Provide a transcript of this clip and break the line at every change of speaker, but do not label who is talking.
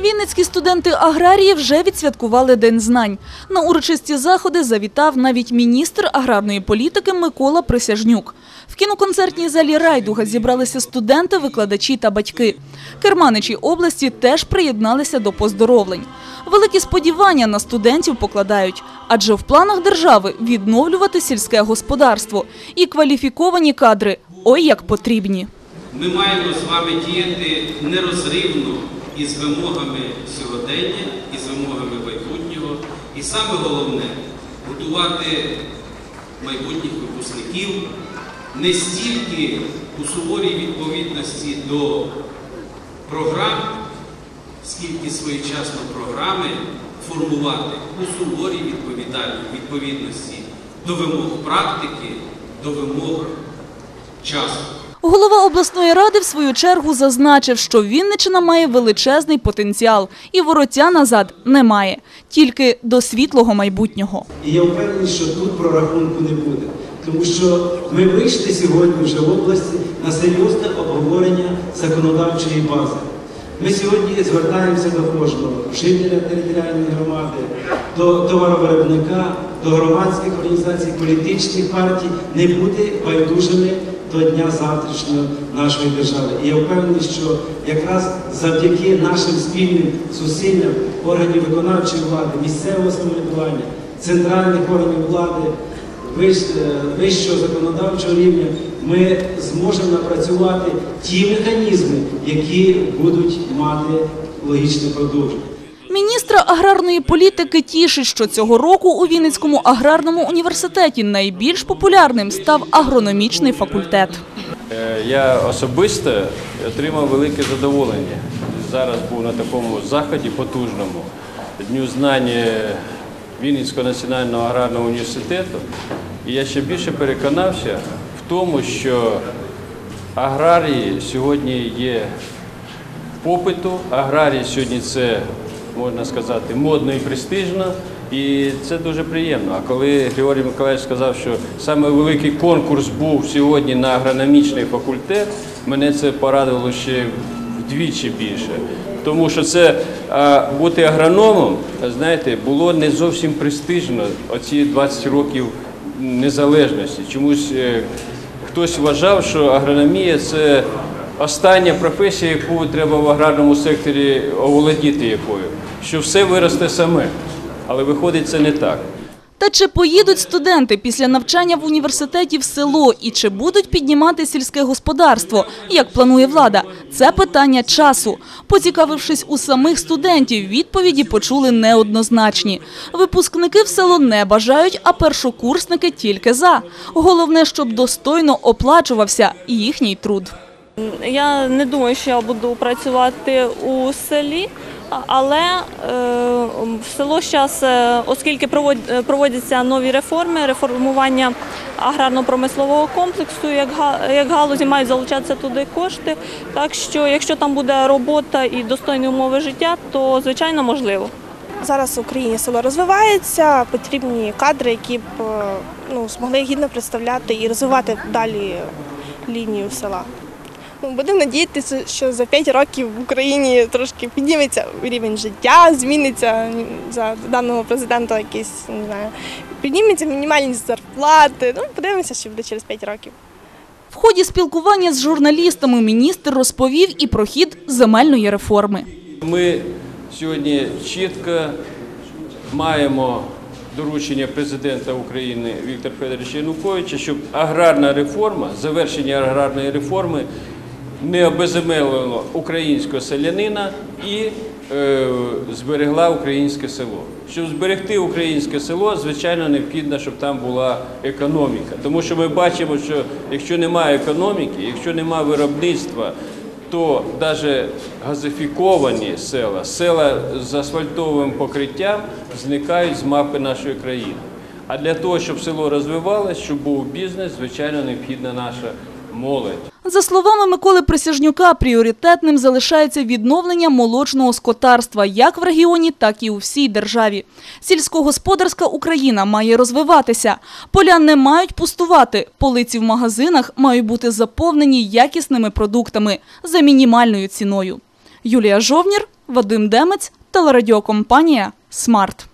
Вінницькі студенти аграрії вже відсвяткували День знань. На урочисті заходи завітав навіть міністр аграрної політики Микола Присяжнюк. В кіноконцертній залі Райдуга зібралися студенти, викладачі та батьки. Керманичі області теж приєдналися до поздоровлень. Великі сподівання на студентів покладають, адже в планах держави відновлювати сільське господарство і кваліфіковані кадри ой як потрібні.
Ми маємо з вами діяти нерозривно із вимогами сьогодення, із вимогами майбутнього. І саме головне готувати майбутніх випускників не стільки у суворій відповідності до програм, скільки своєчасно програми формувати у суворій відповідності до вимог практики, до вимог часу.
Голова обласної ради в свою чергу зазначив, що Вінниччина має величезний потенціал і вороття назад немає, тільки до світлого майбутнього.
І я впевнений, що тут прорахунку не буде. Тому що ми вийшли сьогодні вже в області на серйозне обговорення законодавчої бази. Ми сьогодні звертаємося до кожного жителя територіальної громади, до товаровиробника, до громадських організацій, політичних партій не бути байдужими до дня завтрашнього нашої держави. І я впевнений, що якраз завдяки нашим спільним зусиллям органів виконавчої влади, місцевого самоврядування, центральних органів влади, е, вищого законодавчого рівня, ми зможемо напрацювати ті механізми, які будуть мати логічне продовження.
Міністра аграрної політики тішить, що цього року у Вінницькому аграрному університеті найбільш популярним став агрономічний факультет.
Е, Я особисто отримав велике задоволення. Зараз був на такому заході потужному Дню знань Вінницького національного аграрного університету. І я ще більше переконався в тому, що аграрії сьогодні є попиту. Аграрії сьогодні це, можна сказати, модно і престижно. І це дуже приємно. А коли Григорій Миколаївич сказав, що саме великий конкурс був сьогодні на агрономічний факультет, мене це порадило ще вдвічі більше. Тому що це бути агрономом, знаєте, було не зовсім престижно оці 20 років незалежності. Чомусь е, Хтось вважав, що агрономія це остання професія, яку треба в аграрному секторі оволодіти якою, що все виросте саме. Але виходить, це не так.
Та чи поїдуть студенти після навчання в університеті в село і чи будуть піднімати сільське господарство, як планує влада? Це питання часу. Поцікавившись у самих студентів, відповіді почули неоднозначні. Випускники в село не бажають, а першокурсники тільки за. Головне, щоб достойно оплачувався їхній труд.
Я не думаю, що я буду працювати у селі, але е, в село зараз, оскільки е, проводяться нові реформи, реформування аграрно-промислового комплексу, як галузі мають залучатися туди кошти. Так що, якщо там буде робота і достойні умови життя, то звичайно можливо.
Зараз в Україні село розвивається, потрібні кадри, які б е, ну, змогли гідно представляти і розвивати далі лінію села. Ну, будемо надіятися, що за 5 років в Україні трошки підніметься рівень життя, зміниться за даного президента якийсь, не знаю, підніметься мінімальні зарплати. Ну, подивимося, що буде через 5 років.
В ході спілкування з журналістами міністр розповів і про хід земельної реформи.
Ми сьогодні чітко маємо доручення президента України Віктора Федоровича Януковича, щоб аграрна реформа, завершення аграрної реформи не обезземелило українського селянина і е, зберегла українське село. Щоб зберегти українське село, звичайно, необхідно, щоб там була економіка. Тому що ми бачимо, що якщо немає економіки, якщо немає виробництва, то навіть газифіковані села, села з асфальтовим покриттям зникають з мапи нашої країни. А для того, щоб село розвивалося, щоб був бізнес, звичайно, необхідна наша молодь.
За словами Миколи Присяжнюка, пріоритетним залишається відновлення молочного скотарства як в регіоні, так і у всій державі. Сільськогосподарська Україна має розвиватися. Поля не мають пустувати. Полиці в магазинах мають бути заповнені якісними продуктами за мінімальною ціною. Юлія Жовнір, Вадим Демець, телерадіокомпанія «Смарт».